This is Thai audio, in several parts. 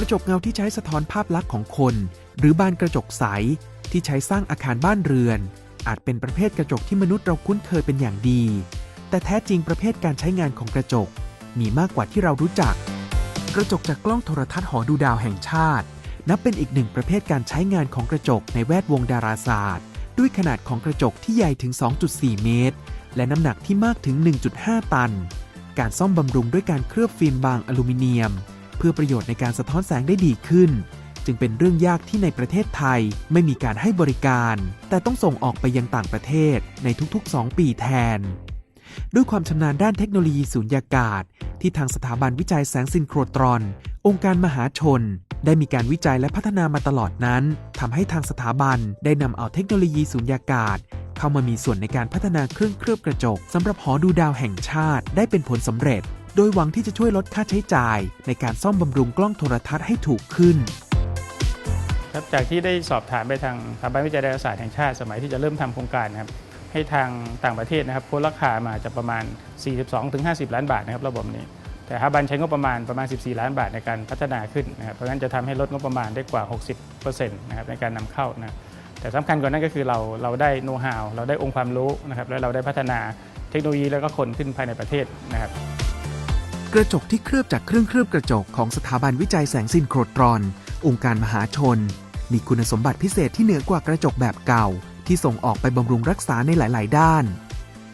กระจกเงาที่ใช้สะท้อนภาพลักษณ์ของคน หรือบานกระจกใสที่ใช้สร้างอาคารบ้านเรือน อาจเป็นประเภทกระจกที่มนุษย์เราคุ้นเคยเป็นอย่างดี แต่แท้จริงประเภทการใช้งานของกระจก มีมากกว่าที่เรารู้จัก กระจกจากกล้องโทรทัศน์หอดูดาวแห่งชาติ นับเป็นอีกหนึ่งประเภทการใช้งานของกระจกในแวดวงดาราศาสตร์ ด้วยขนาดของกระจกที่ใหญ่ถึง 2.4 เมตร และน้ำหนักที่มากถึง 1.5 ตัน การซ่อมบำรุงด้วยการเคลือบฟิล์มบางอลูมิเนียม เพื่อประโยชน์ในการสะท้อนแสงได้ดีขึ้น จึงเป็นเรื่องยากที่ในประเทศไทยไม่มีการให้บริการ แต่ต้องส่งออกไปยังต่างประเทศในทุกๆ 2 ปีแทน ด้วยความชำนาญด้านเทคโนโลยีสูญญากาศ ที่ทางสถาบันวิจัยแสงซินโครตรอน องค์การมหาชน ได้มีการวิจัยและพัฒนามาตลอดนั้นทำให้ทางสถาบันได้นำเอาเทคโนโลยีสูญญากาศเข้ามามีส่วนในการพัฒนาเครื่องเคลือบกระจกสำหรับหอดูดาวแห่งชาติได้เป็นผลสำเร็จ โดยหวังที่จะช่วยลดค่าใช้จ่าย ในการซ่อมบำรุงกล้องโทรทัศน์ให้ถูกขึ้นครับจากที่ได้สอบถามไปทางสถาบันวิจัยดาราศาสตร์แห่งชาติ สมัยที่จะเริ่มทำโครงการนะครับให้ทางต่างประเทศนะครับโค้ดราคามาจะประมาณ 42-50 ล้านบาทนะครับระบบนี้ แต่สถาบันใช้งบประมาณประมาณ 14 ล้านบาทในการพัฒนาขึ้นนะครับเพราะฉะนั้นจะทำให้ลดงบประมาณได้กว่า 60%นะครับในการนำเข้านะแต่สำคัญกว่านั้นก็คือเราเราได้โน้ตฮาวเราได้องค์ความรู้นะครับและเราได้พัฒนาเทคโนโลยีแล้วก็คนขึ้นภายในประเทศนะครับ กระจกที่เคลือบจากเครื่องเคลือบกระจกของสถาบันวิจัยแสงซินโครตรอน องค์การมหาชน มีคุณสมบัติพิเศษที่เหนือกว่ากระจกแบบเก่า ที่ส่งออกไปบำรุงรักษาในหลาย ๆ ด้าน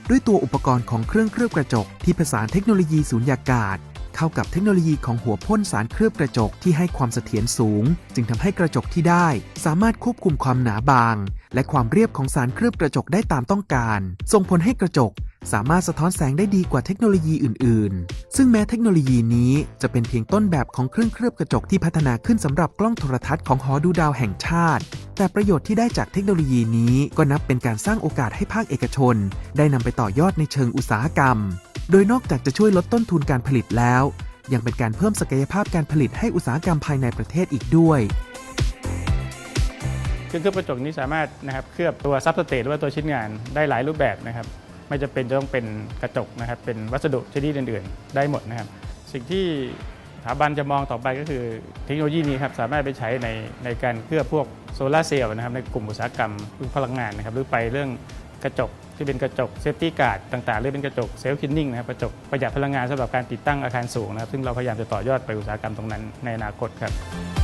ด้วยตัวอุปกรณ์ของเครื่องเคลือบกระจกที่ผสานเทคโนโลยีสูญญากาศ เข้ากับเทคโนโลยีของหัวพ่นสารเคลือบกระจกที่ให้ความเสถียรสูง จึงทำให้กระจกที่ได้ สามารถควบคุมความหนาบาง และความเรียบของสารเคลือบกระจกได้ตามต้องการ ส่งผลให้กระจก สามารถสะท้อนแสงได้ดีกว่าเทคโนโลยีอื่น ๆ ซึ่งแม้เทคโนโลยีนี้จะเป็นเพียงต้นแบบของเครื่องเคลือบกระจกที่พัฒนาขึ้นสำหรับกล้องโทรทัศน์ของหอดูดาวแห่งชาติ แต่ประโยชน์ที่ได้จากเทคโนโลยีนี้ก็นับเป็นการสร้างโอกาสให้ภาคเอกชน ได้นำไปต่อยอดในเชิงอุตสาหกรรม โดยนอกจากจะช่วยลดต้นทุนการผลิตแล้ว ยังเป็นการเพิ่มศักยภาพการผลิตให้อุตสาหกรรมภายในประเทศอีกด้วยเครื่องเคลือบกระจกนี้สามารถนะครับเคลือบตัวซับสเตทหรือว่าตัวชิ้นงานได้หลายรูปแบบนะครับ ไม่จะเป็นจะต้องเป็นกระจกนะครับ เป็นวัสดุชนิดอื่นๆ ได้หมดนะครับ สิ่งที่สถาบันจะมองต่อไปก็คือเทคโนโลยีนี้ครับสามารถไปใช้ในในการเคลือบพวกโซลาร์เซลล์นะครับในกลุ่มอุตสาหกรรมพลังงานนะครับหรือไปเรื่องกระจกที่เป็นกระจกเซฟตี้การ์ดต่างๆหรือเป็นกระจกเซลล์คินนิ่งนะครับกระจกประหยัดพลังงานสำหรับการติดตั้งอาคารสูงนะครับซึ่งเราพยายามจะต่อยอดไปอุตสาหกรรมตรงนั้นในอนาคตครับ